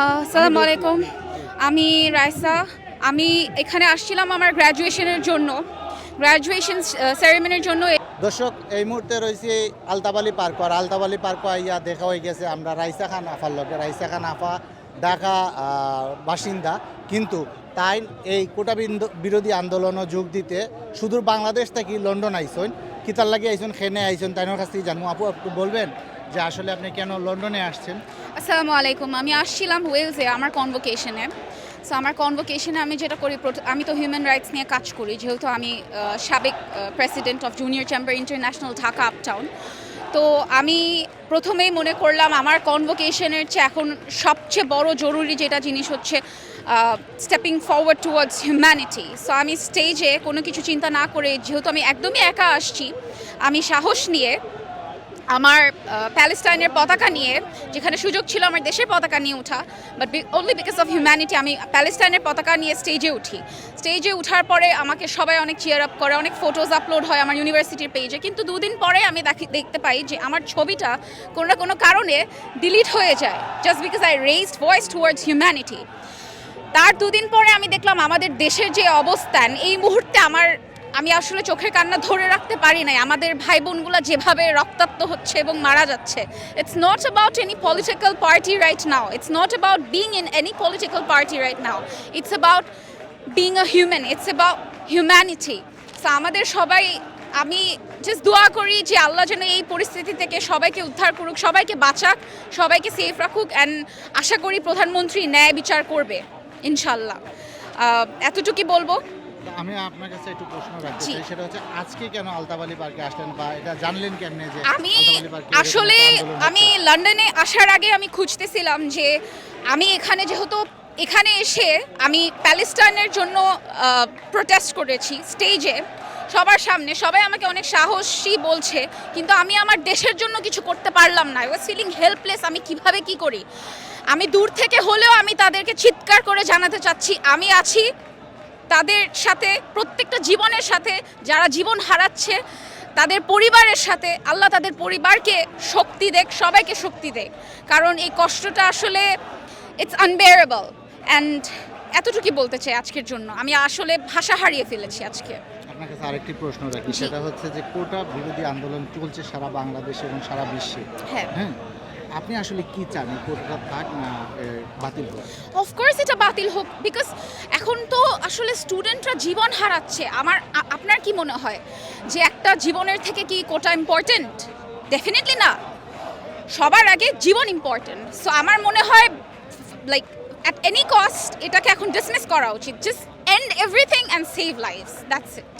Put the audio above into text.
আসসালামু আলাইকুম আমি রাইসা। আমি এখানে আসছিলাম আমার গ্র্যাজুয়েশনের জন্য। গ্র্যাজুয়েশন সেরেমনির জন্য। দর্শক এই মুহূর্তে রয়েছে আলতাবালি পার্ক আর আলতাবালি পার্ক ইয়া দেখা হয়ে গেছে আমরা রাইসা খান আফার লগে। রাইসা খান আফা ঢাকা বাসিন্দা। কিন্তু তাই এই কোটা বিরোধী আন্দোলনও যোগ দিতে সুদূর বাংলাদেশ থেকে লন্ডন আইসন। কিতার লাগে আইসন খেনে আইসন তাইনের কাছ থেকে জানব। আপু একটু বলবেন? যে আসলে আপনি কেন লন্ডনে আসছেন? আসসালামু আলাইকুম। আমি আসছিলাম ওয়েলসে আমার কনভোকেশনে সো আমার কনভোকেশনে আমি যেটা করি আমি তো হিউম্যান রাইটস নিয়ে কাজ করি, যেহেতু আমি সাবেক president of Junior Chamber International Dhaka Uptown তো আমি প্রথমেই মনে করলাম, আমার কনভোকেশনের চেয়ে এখন সবচেয়ে বড় জরুরি যেটা জিনিস হচ্ছে stepping forward towards humanity so আমি স্টেজে কোনো কিছু চিন্তা না করে, যেহেতু আমি একদমই একা আসছি, আমি সাহস নিয়ে আমার প্যালেস্টাইনের পতাকা নিয়ে, যেখানে সুযোগ ছিল আমার দেশের পতাকা নিয়ে ওঠা but only because of humanity আমি প্যালেস্টাইনের পতাকা নিয়ে স্টেজে উঠি। স্টেজে ওঠার পরে আমাকে সবাই অনেক চেয়ার আপ করে, অনেক ফটোজ আপলোড হয় আমার ইউনিভার্সিটির পেজে কিন্তু দুদিন পরে আমি দেখতে পাই যে আমার ছবিটা কোনো না কোনো কারণে ডিলিট হয়ে যায় just because I raised voice towards humanity তার দুদিন পরে আমি দেখলাম আমাদের দেশের যে অবস্থান, এই মুহূর্তে আমার আমি আসলে চোখের কান্না ধরে রাখতে পারি নাই। আমাদের ভাই বোনগুলো যেভাবে রক্তাক্ত হচ্ছে এবং মারা যাচ্ছে it's not about any political party right now it's not about being in any political party right now it's about being a human it's about humanity so আমাদের সবাই, আমি জাস্ট দোয়া করি যে আল্লাহ যেন এই পরিস্থিতি থেকে সবাইকে উদ্ধার করুক, সবাইকে বাঁচাক, সবাইকে সেফ রাখুক অ্যান্ড আশা করি প্রধানমন্ত্রী ন্যায় বিচার করবে, ইনশাল্লাহ। এতটুকুই বলব। আমি আপনার কাছে একটু প্রশ্ন রাখতে চাই সেটা হচ্ছে আজকে কেন আলতাবালি পার্কে আসলেন বা এটা জানলেন কেমনে যে আমি আসলে আমি লন্ডনে আসার আগে আমি খুঁজতেছিলাম যে আমি এখানে যেহেতু এখানে এসে আমি প্যালেস্টাইনের জন্য প্রোটেস্ট করেছি স্টেজে সবার সামনে। সবাই আমাকে অনেক সাহসী বলছে কিন্তু আমি আমার দেশের জন্য কিছু করতে পারলাম না। আই ওয়াজ ফিলিং হেল্পলেস আমি কীভাবে কি করি? আমি দূর থেকে হলেও আমি তাদেরকে চিৎকার করে জানাতে চাচ্ছি। আমি আছি তাদের সাথে প্রত্যেকটা জীবনের সাথে যারা জীবন হারাচ্ছে তাদের পরিবারের সাথে আল্লাহ তাদের পরিবারকে শক্তি দেখ সবাইকে শক্তি দেখ। কারণ এই কষ্টটা আসলে ইটস আনবেয়ারেবল অ্যান্ড এতটুকুই বলতে চাই আজকের জন্য। আমি আসলে ভাষা হারিয়ে ফেলেছি আজকে। আপনার কাছে আরেকটি প্রশ্ন রাখি সেটা হচ্ছে যে কোটা বিরোধী আন্দোলন চলছে সারা বাংলাদেশে এবং সারা বিশ্বে। হ্যাঁ। হ্যাঁ? আপনি আসলে কি চান, এই থাক না বাতিল হোক? অফকোর্স এটা বাতিল হোক বিকজ এখন তো আসলে স্টুডেন্টরা জীবন হারাচ্ছে। আমার আপনার কি মনে হয় যে একটা জীবনের থেকে কি কোটা ইম্পর্টেন্ট ডেফিনেটলি না। সবার আগে জীবন ইম্পর্টেন্ট সো আমার মনে হয় লাইক অ্যাট এনি কস্ট এটাকে এখন ডিসমিস করা উচিত। Just end everything and save life that's it